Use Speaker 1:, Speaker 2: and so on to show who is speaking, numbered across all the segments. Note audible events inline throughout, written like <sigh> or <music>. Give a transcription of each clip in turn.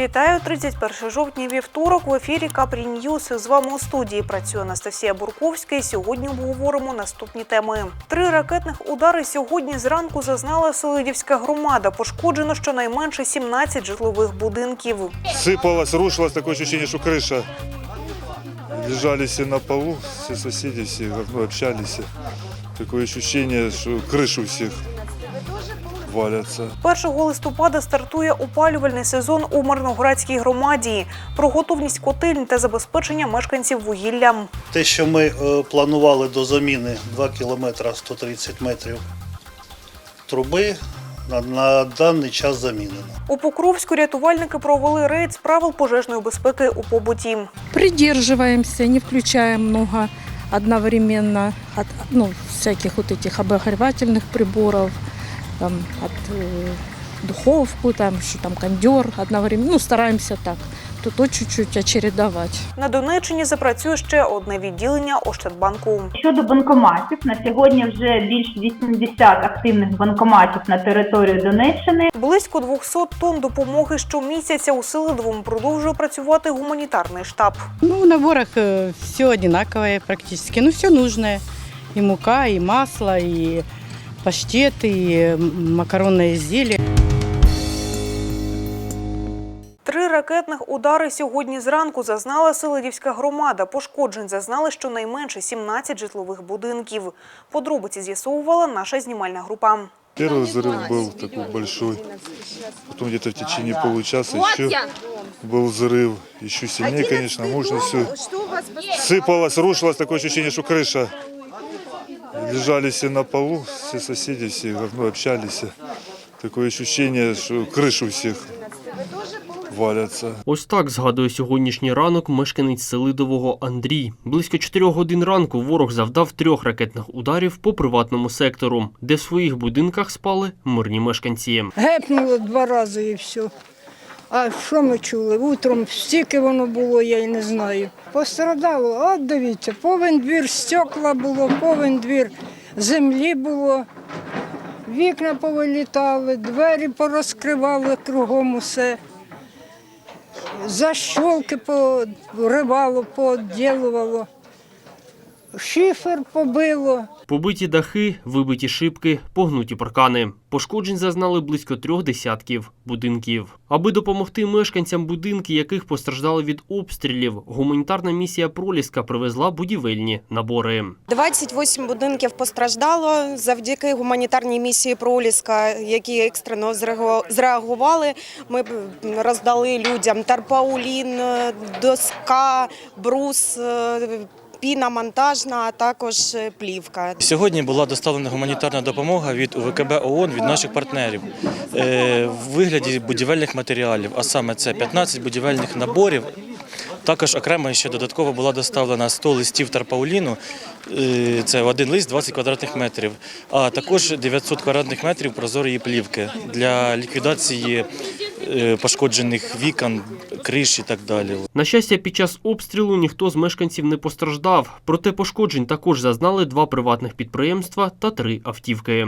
Speaker 1: Вітаю 31 жовтня вівторок. В ефірі Капрі Ньюс. З вами у студії працює Анастасія Бурковська. І сьогодні обговоримо наступні теми. Три ракетних удари сьогодні зранку зазнала Селидівська громада. Пошкоджено щонайменше 17 житлових будинків.
Speaker 2: Сыпалось, рушилось, такое ощущение, что крыша. Лежали все на полу, все соседи, все ну, общались. Такое ощущение, что крышу у всех валятся.
Speaker 1: 1 листопада стартує опалювальний сезон у Мирноградській громаді. Про готовність котельні та забезпечення мешканців вугіллям.
Speaker 3: Те, що ми е, планували до заміни 2 кілометри 130 метрів труби, на, на даний час замінено.
Speaker 1: У Покровську рятувальники провели рейд з правил пожежної безпеки у побуті.
Speaker 4: придерживаемся, не включаем много одновременно от ну, всяких вот этих обогревательных приборов, там, от э, духовку, там, что там кондер одновременно, ну, стараемся так, то то чуть-чуть очередовать.
Speaker 1: На Донеччині запрацює ще одне відділення Ощадбанку.
Speaker 5: Щодо банкоматів, на сьогодні вже більш 80 активних банкоматів на території Донеччини.
Speaker 1: Близько 200 тонн допомоги щомісяця у Селидовому продовжує працювати гуманітарний штаб.
Speaker 6: Ну, в наборах все одинаковое практически. Ну, все нужное. И мука, и масло, и паштет, и м, макаронные изделия.
Speaker 1: Три ракетних удари сьогодні зранку зазнала Селидівська громада. Пошкоджень зазнали щонайменше 17 житлових будинків. Подробиці з'ясовувала наша знімальна група.
Speaker 2: Первый взрыв был такой большой. Потом где-то в течение получаса еще был взрыв. Еще сильнее, конечно, можно все. Сыпалось, рушилось, такое ощущение, что крыша. Лежали все на полу, все соседи, все ну, общались. Такое ощущение, что крышу у всех валятся.
Speaker 7: Ось так згадує сьогоднішній ранок мешканець Селидового Андрій. Близько 4 годин ранку ворог завдав трьох ракетних ударів по приватному сектору, де в своїх будинках спали мирні мешканці.
Speaker 8: Гепнуло два рази і все. А що ми чули? Утром стільки воно було, я й не знаю. Пострадало, от дивіться, повен двір стекла було, повен двір землі було, вікна повилітали, двері порозкривали кругом усе. Защолки поривало, поділувало, шифер побило.
Speaker 7: Побиті дахи, вибиті шибки, погнуті паркани. Пошкоджень зазнали близько трьох десятків будинків. Аби допомогти мешканцям, будинки яких постраждали від обстрілів, гуманітарна місія Проліска привезла будівельні набори.
Speaker 9: 28 будинків постраждало завдяки гуманітарній місії Проліска, які екстрено зреагу- зреагували. Ми роздали людям тарпаулін, е, доска, брус. Піна монтажна, а також е, плівка.
Speaker 10: Сьогодні була доставлена гуманітарна допомога від УВКБ ООН від наших партнерів е, в вигляді будівельних матеріалів, а саме це 15 будівельних наборів. Також окремо ще додатково була доставлена 100 листів тарпауліну, е, це один лист 20 квадратних метрів, а також 900 квадратних метрів прозорої плівки для ліквідації пошкоджених вікон, криш і так далі.
Speaker 7: На щастя, під час обстрілу ніхто з мешканців не постраждав. Проте пошкоджень також зазнали два приватних підприємства та три автівки.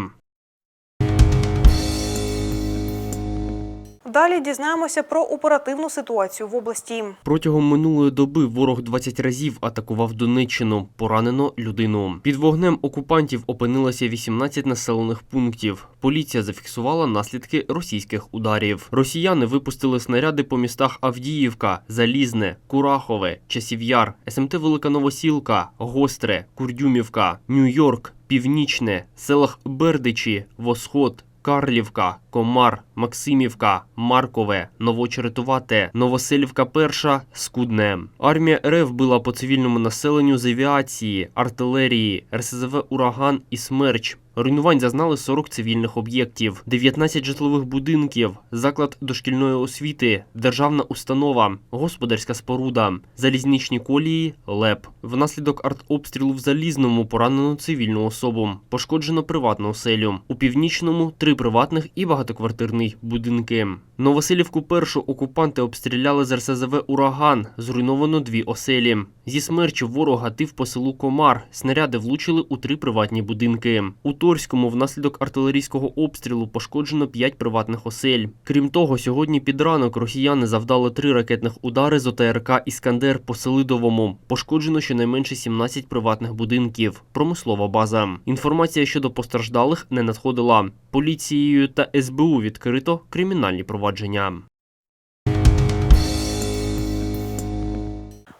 Speaker 1: Далі дізнаємося про оперативну ситуацію в області.
Speaker 7: Протягом минулої доби ворог 20 разів атакував Донеччину. Поранено людину. Під вогнем окупантів опинилося 18 населених пунктів. Поліція зафіксувала наслідки російських ударів. Росіяни випустили снаряди по містах Авдіївка, Залізне, Курахове, Часів'яр, СМТ Велика Новосілка, Гостре, Курдюмівка, Нью-Йорк, Північне, селах Бердичі, Восход. Карлівка, Комар, Максимівка, Маркове, Новочеретувате, Новоселівка Перша, Скудне. Армія РФ била по цивільному населенню з авіації, артилерії, РСЗВ Ураган і Смерч. Руйнувань зазнали 40 цивільних об'єктів, 19 житлових будинків, заклад дошкільної освіти, державна установа, господарська споруда, залізничні колії, ЛЕП. Внаслідок артобстрілу в Залізному поранено цивільну особу. Пошкоджено приватну оселю. У північному три приватних і багатоквартирний будинки. Новоселівку першу окупанти обстріляли з РСЗВ «Ураган». Зруйновано дві оселі. Зі смерчів ворог гатив по селу Комар. Снаряди влучили у три приватні будинки. У Торському внаслідок артилерійського обстрілу пошкоджено п'ять приватних осель. Крім того, сьогодні під ранок росіяни завдали три ракетних удари з ОТРК «Іскандер» по Селидовому. Пошкоджено щонайменше 17 приватних будинків. Промислова база. Інформація щодо постраждалих не надходила. Поліцією та СБУ відкрито кримінальні провадження народження.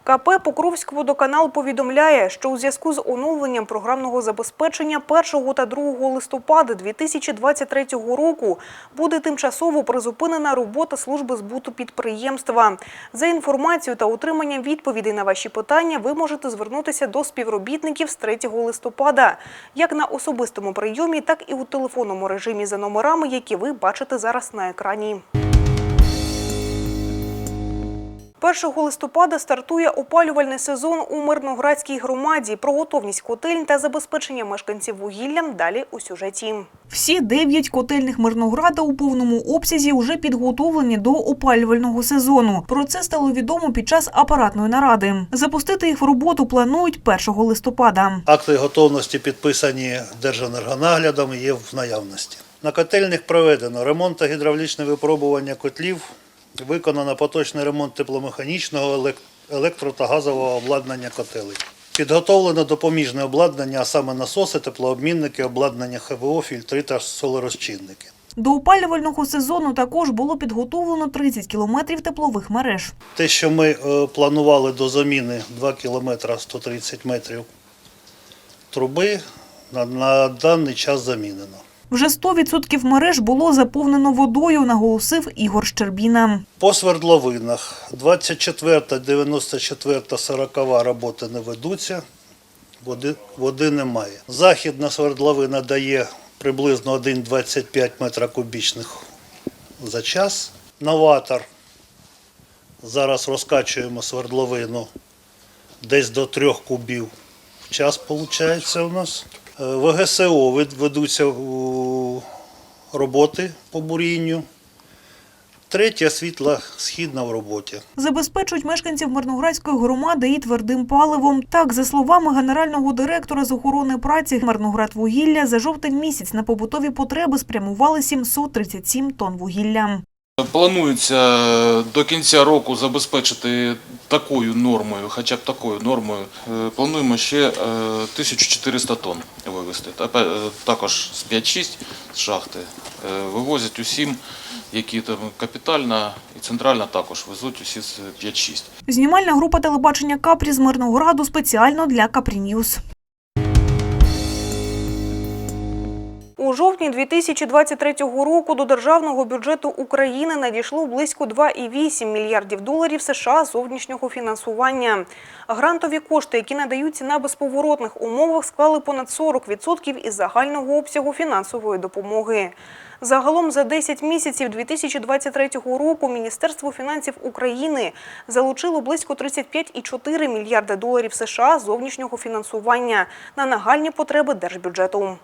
Speaker 1: КП «Покровськводоканал» повідомляє, що у зв'язку з оновленням програмного забезпечення 1 та 2 листопада 2023 року буде тимчасово призупинена робота служби збуту підприємства. За інформацією та отриманням відповідей на ваші питання ви можете звернутися до співробітників з 3 листопада, як на особистому прийомі, так і у телефонному режимі за номерами, які ви бачите зараз на екрані. 1 листопада стартує опалювальний сезон у Мирноградській громаді. Про готовність котельень та забезпечення мешканців вугіллям далі у сюжеті. Всі дев'ять котельних Мирнограда у повному обсязі вже підготовлені до опалювального сезону. Про це стало відомо під час апаратної наради. Запустити їх в роботу планують 1 листопада.
Speaker 3: Акти готовності підписані Держенергонаглядом є в наявності. На котельних проведено ремонт та гідравлічне випробування котлів, виконано поточний ремонт тепломеханічного, електро та газового обладнання котелей. Підготовлено допоміжне обладнання, а саме насоси, теплообмінники, обладнання ХВО, фільтри та солорозчинники.
Speaker 1: До опалювального сезону також було підготовлено 30 кілометрів теплових мереж.
Speaker 3: Те, що ми е, планували до заміни 2 кілометри 130 метрів труби, на, на даний час замінено.
Speaker 1: Вже 100% мереж було заповнено водою, наголосив Ігор Щербіна.
Speaker 3: По свердловинах 24, 94, 40 роботи не ведуться, води, води немає. Західна свердловина дає приблизно 1,25 метра кубічних за час. Новатор зараз розкачуємо свердловину десь до 3 кубів в час, виходить у нас. Е, ВГСО вед- ведуться роботи по бурінню. Третя світла східна в роботі.
Speaker 1: Забезпечують мешканців Мирноградської громади і твердим паливом. Так, за словами генерального директора з охорони праці Мирноградвугілля, за жовтень місяць на побутові потреби спрямували 737 тонн вугілля.
Speaker 11: Планується до кінця року забезпечити такою нормою, хоча б такою нормою. Е, Плануємо ще е, 1400 тонн вивезти. Та- е, Також з 5-6 з шахти е, вивозять усім, які там капітальна і центральна також везуть усі з 5-6.
Speaker 1: Знімальна група телебачення Капрі з Мирнограду спеціально для Капрі Ньюз. У жовтні 2023 року до державного бюджету України надійшло близько 2,8 мільярдів доларів США зовнішнього фінансування. Грантові кошти, які надаються на безповоротних умовах, склали понад 40% із загального обсягу фінансової допомоги. Загалом за 10 місяців 2023 року Міністерство фінансів України залучило близько 35,4 мільярда доларів США зовнішнього фінансування на нагальні потреби держбюджету.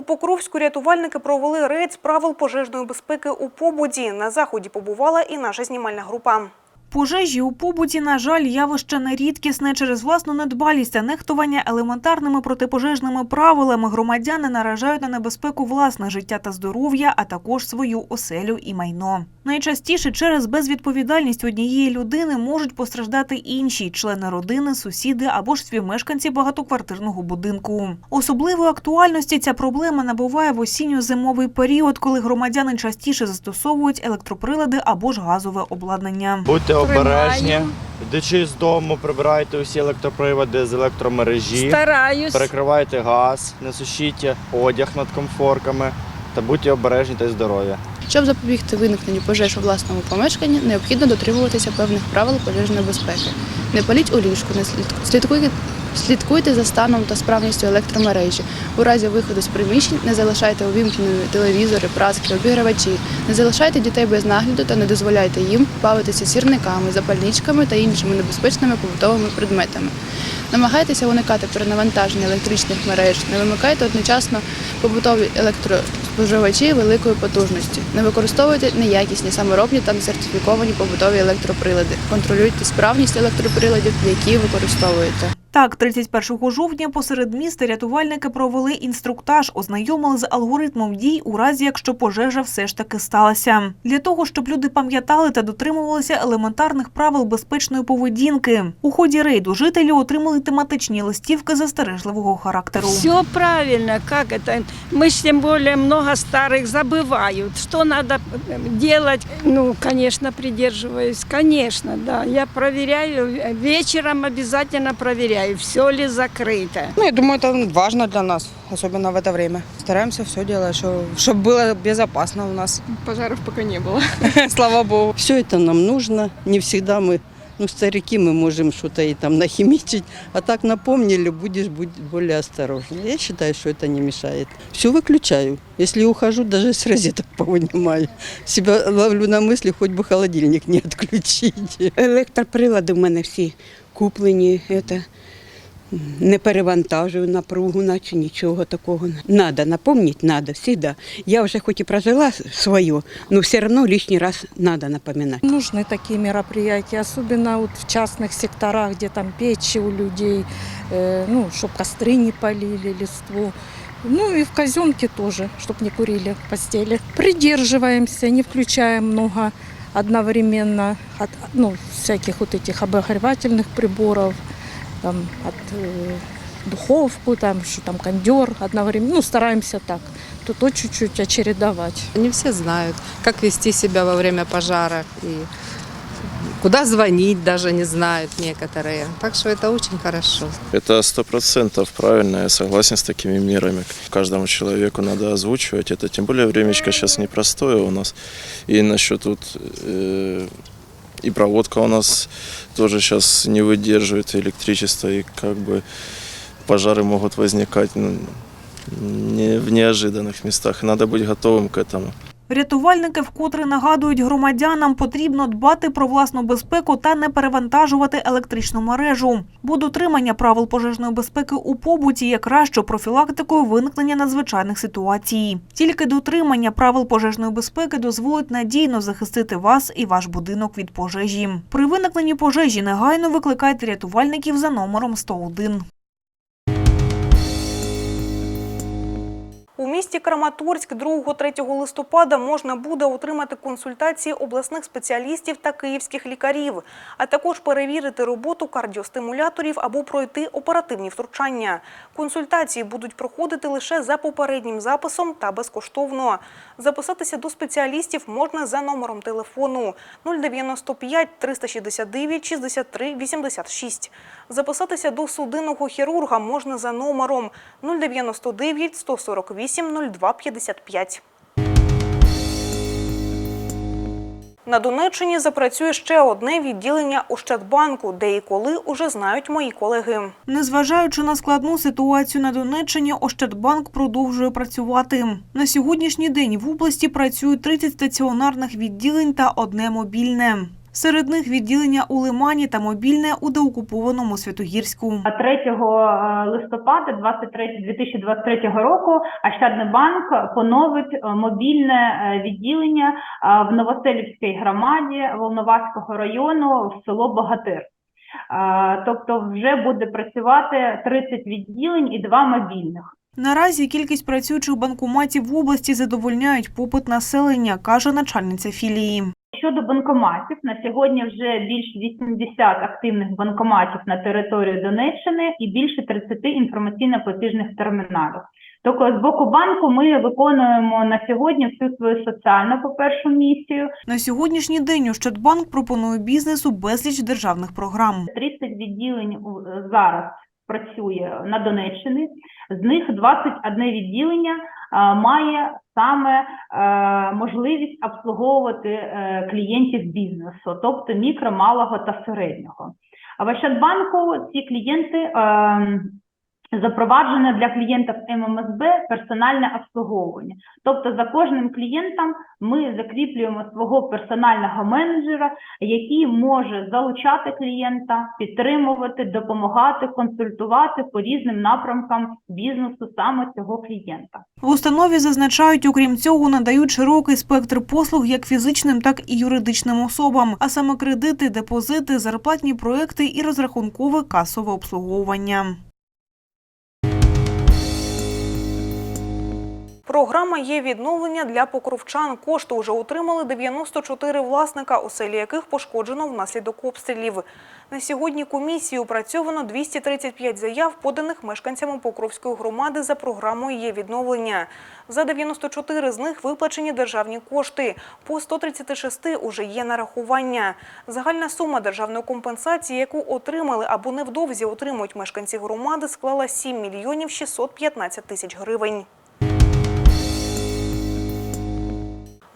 Speaker 1: У Покровську рятувальники провели рейд з правил пожежної безпеки у побуді. На заході побувала і наша знімальна група. Пожежі у побуті, на жаль, явище не рідкісне. Через власну недбалість та нехтування елементарними протипожежними правилами громадяни наражають на небезпеку власне життя та здоров'я, а також свою оселю і майно. Найчастіше через безвідповідальність однієї людини можуть постраждати інші члени родини, сусіди або ж співмешканці багатоквартирного будинку. Особливої актуальності ця проблема набуває в осінньо-зимовий період, коли громадяни частіше застосовують електроприлади або ж газове обладнання.
Speaker 12: Будьте обережні, йдучи з дому, прибирайте усі електроприводи з електромережі,
Speaker 8: Стараюсь.
Speaker 12: перекривайте газ, не сушіть одяг над комфорками та будьте обережні та здорові.
Speaker 13: Щоб запобігти виникненню пожеж у власному помешканні, необхідно дотримуватися певних правил пожежної безпеки. Не паліть у ліжку, не слід- слідкуйте, слідкуйте за станом та справністю електромережі. У разі виходу з приміщень не залишайте увімкненими телевізори, праски, обігрівачі, не залишайте дітей без нагляду та не дозволяйте їм бавитися сірниками, запальничками та іншими небезпечними побутовими предметами. Намагайтеся уникати перенавантаження електричних мереж, не вимикайте одночасно побутові електро споживачі великої потужності. Не використовуйте неякісні, саморобні та несертифіковані побутові електроприлади. Контролюйте справність електроприладів, які використовуєте.
Speaker 14: Так, 31 жовтня посеред міста рятувальники провели інструктаж, ознайомили з алгоритмом дій у разі, якщо пожежа все ж таки сталася. Для того, щоб люди пам'ятали та дотримувалися елементарних правил безпечної поведінки. У ході рейду жителі отримали тематичні листівки застережливого характеру.
Speaker 15: Все правильно, как это? Мы ж тем более много старых забывают. Что надо делать? Ну, конечно, придерживаюсь, конечно, да. Я проверяю, вечером обязательно проверяю, все ли закрыто.
Speaker 6: Ну, я думаю, это важно для нас, особенно в это время. Стараемся все делать, чтобы было безопасно у нас.
Speaker 13: Пожарів поки не було. <laughs>
Speaker 6: Слава Богу.
Speaker 15: Все это нам нужно, не всегда мы, ну, старики, мы можем что-то и там нахимичить, а так напомнили, будешь быть более осторожнее. Я считаю, что это не мешает. Все выключаю. Если ухожу, даже с розеток <laughs> повынимаю. Себя ловлю на мысли, хоть бы холодильник не отключить.
Speaker 6: Електроприлади в мене всі куплені. Это, не перевантажую напругу, наче нічого такого. Надо, напомнить надо, всегда. Я вже хоч і прожила своє, но все равно лишний раз надо напоминать.
Speaker 4: Нужны такие мероприятия, особенно вот в частных секторах, где там печи у людей, э, ну, чтобы костры не полили, листву. Ну и в казенке тоже, чтобы не курили в постели. Придерживаемся, не включаем много одновременно от, ну, всяких вот этих обогревательных приборов, Там, от э, духовку, там, что там кондер одновременно, ну, стараемся так, то то чуть-чуть очередовать.
Speaker 6: Не все знают, как вести себя во время пожара и куда звонить даже не знают некоторые. Так что это очень хорошо.
Speaker 12: Это сто процентов правильно, я согласен с такими мерами. Каждому человеку надо озвучивать это, тем более времечко сейчас непростое у нас. И насчет тут э, и проводка у нас тоже сейчас не выдерживает электричество, и как бы пожары могут возникать ну, не в неожиданных местах. И надо быть готовым к этому.
Speaker 14: Рятувальники вкотре нагадують громадянам, потрібно дбати про власну безпеку та не перевантажувати електричну мережу. Бо дотримання правил пожежної безпеки у побуті є кращою профілактикою виникнення надзвичайних ситуацій. Тільки дотримання правил пожежної безпеки дозволить надійно захистити вас і ваш будинок від пожежі. При виникненні пожежі негайно викликайте рятувальників за номером 101. У місті Краматорськ 2-3 листопада можна буде отримати консультації обласних спеціалістів та київських лікарів, а також перевірити роботу кардіостимуляторів або пройти оперативні втручання. Консультації будуть проходити лише за попереднім записом та безкоштовно. Записатися до спеціалістів можна за номером телефону 095 369 63 86. Записатися до судинного хірурга можна за номером 099 148 02 55. На Донеччині запрацює ще одне відділення Ощадбанку, де і коли уже знають мої колеги. Незважаючи на складну ситуацію на Донеччині, Ощадбанк продовжує працювати. На сьогоднішній день в області працюють 30 стаціонарних відділень та одне мобільне. Серед них відділення у Лимані та мобільне у деокупованому Святогірську.
Speaker 5: 3 листопада 23 2023 року Ощадний банк поновить е, мобільне е, відділення е, в Новоселівській громаді Волноваського району в село Богатир. Е, Тобто вже буде працювати 30 відділень і два мобільних.
Speaker 14: Наразі кількість працюючих банкоматів в області задовольняють попит населення, каже начальниця філії.
Speaker 5: Щодо банкоматів, на сьогодні вже більш 80 активних банкоматів на території Донеччини і більше 30 інформаційно-платіжних терміналів. Тобто з боку банку ми виконуємо на сьогодні всю свою соціальну, по-першу, місію.
Speaker 14: На сьогоднішній день Ощадбанк пропонує бізнесу безліч державних програм.
Speaker 5: 30 відділень у- зараз працює на Донеччині, з них 21 відділення має саме е, можливість обслуговувати е, клієнтів бізнесу, тобто мікро, малого та середнього. А в Ощадбанку ці клієнти е, запроваджено для клієнтів ММСБ персональне обслуговування. Тобто за кожним клієнтом ми закріплюємо свого персонального менеджера, який може залучати клієнта, підтримувати, допомагати, консультувати по різним напрямкам бізнесу саме цього клієнта.
Speaker 1: В установі зазначають, окрім цього, надають широкий спектр послуг як фізичним, так і юридичним особам, а саме кредити, депозити, зарплатні проекти і розрахункове касове обслуговування. Програма є відновлення для покровчан. Кошти вже отримали 94 власника, оселі яких пошкоджено внаслідок обстрілів. На сьогодні комісією опрацьовано 235 заяв, поданих мешканцями Покровської громади за програмою є відновлення. За 94 з них виплачені державні кошти. По 136 уже є нарахування. Загальна сума державної компенсації, яку отримали або невдовзі отримують мешканці громади, склала 7 мільйонів 615 тисяч гривень.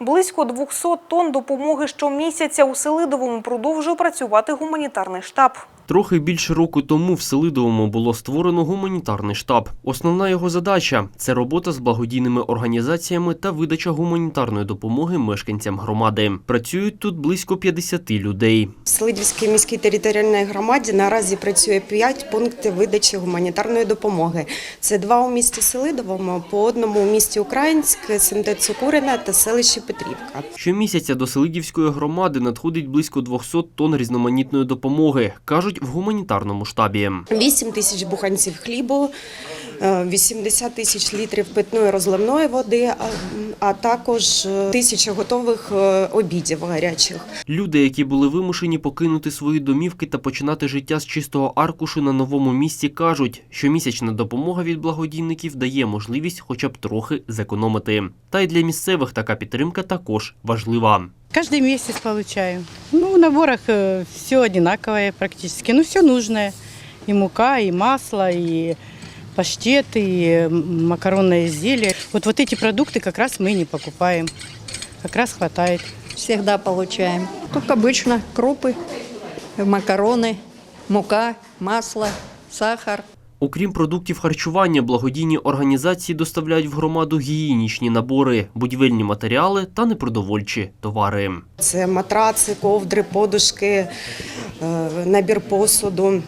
Speaker 1: Близько 200 тонн допомоги щомісяця у Селидовому продовжує працювати гуманітарний штаб.
Speaker 7: Трохи більше року тому в Селидовому було створено гуманітарний штаб. Основна його задача це робота з благодійними організаціями та видача гуманітарної допомоги мешканцям громади. Працюють тут близько 50 людей.
Speaker 9: В Селидівській міській територіальній громаді наразі працює 5 пунктів видачі гуманітарної допомоги. Це два у місті Селидовому, по одному у місті Українське, СМТ Цукурина та селищі Петрівка.
Speaker 7: Щомісяця до Селидівської громади надходить близько 200 тонн різноманітної допомоги, кажуть в гуманітарному штабі.
Speaker 9: 8 тисяч буханців хлібу, 80 тисяч літрів питної розливної води, а- також е, тисяча готових е, обідів гарячих.
Speaker 7: Люди, які були вимушені покинути свої домівки та починати життя з чистого аркушу на новому місці, кажуть, що місячна допомога від благодійників дає можливість хоча б трохи зекономити. Та й для місцевих така підтримка також важлива.
Speaker 16: Каждый месяц получаю. Ну, в наборах все одинаковое практически. Ну, все нужное. И мука, и масло, и паштет, и м, макаронные изделия. Вот, вот эти продукты как раз мы не покупаем. Как раз хватает.
Speaker 17: Всегда получаем. Как обычно, крупы, макароны, мука, масло, сахар.
Speaker 7: Окрім продуктів харчування, благодійні організації доставляють в громаду гігієнічні набори, будівельні матеріали та непродовольчі товари.
Speaker 9: Це матраци, ковдри, подушки, е, набір посуду.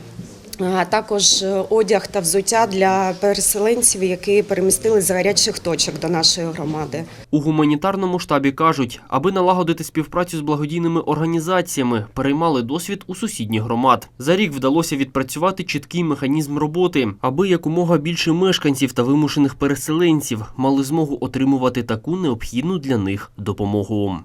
Speaker 9: А також е, одяг та взуття для переселенців, які перемістили з гарячих точок до нашої громади.
Speaker 7: У гуманітарному штабі кажуть, аби налагодити співпрацю з благодійними організаціями, переймали досвід у сусідніх громад. За рік вдалося відпрацювати чіткий механізм роботи, аби якомога більше мешканців та вимушених переселенців мали змогу отримувати таку необхідну для них допомогу.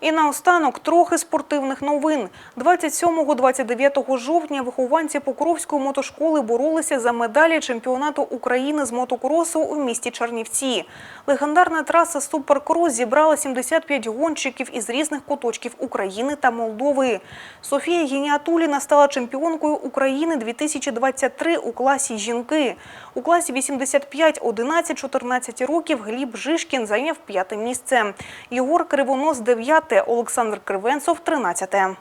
Speaker 1: І наостанок трохи спортивних новин. 27-29 жовтня вихованці Покровської мотошколи боролися за медалі чемпіонату України з мотокросу у місті Чернівці. Легендарна траса Суперкрос зібрала 75 гонщиків із різних куточків України та Молдови. Софія Гініатуліна стала чемпіонкою України 2023 у класі жінки. У класі 85, 11, 14 років Гліб Жишкін зайняв п'яте місце. Єгор Кривонос – дев'яте, Олександр Кривенцов – тринадцяте.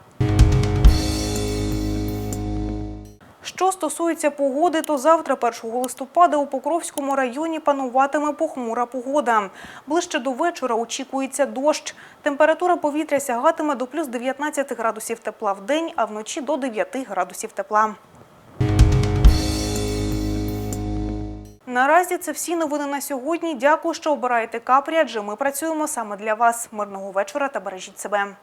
Speaker 1: Що стосується погоди, то завтра, 1 листопада, у Покровському районі пануватиме похмура погода. Ближче до вечора очікується дощ. Температура повітря сягатиме до плюс 19 градусів тепла в день, а вночі до 9 градусів тепла. Наразі це всі новини на сьогодні. Дякую, що обираєте Капрі, адже ми працюємо саме для вас. Мирного вечора та бережіть себе.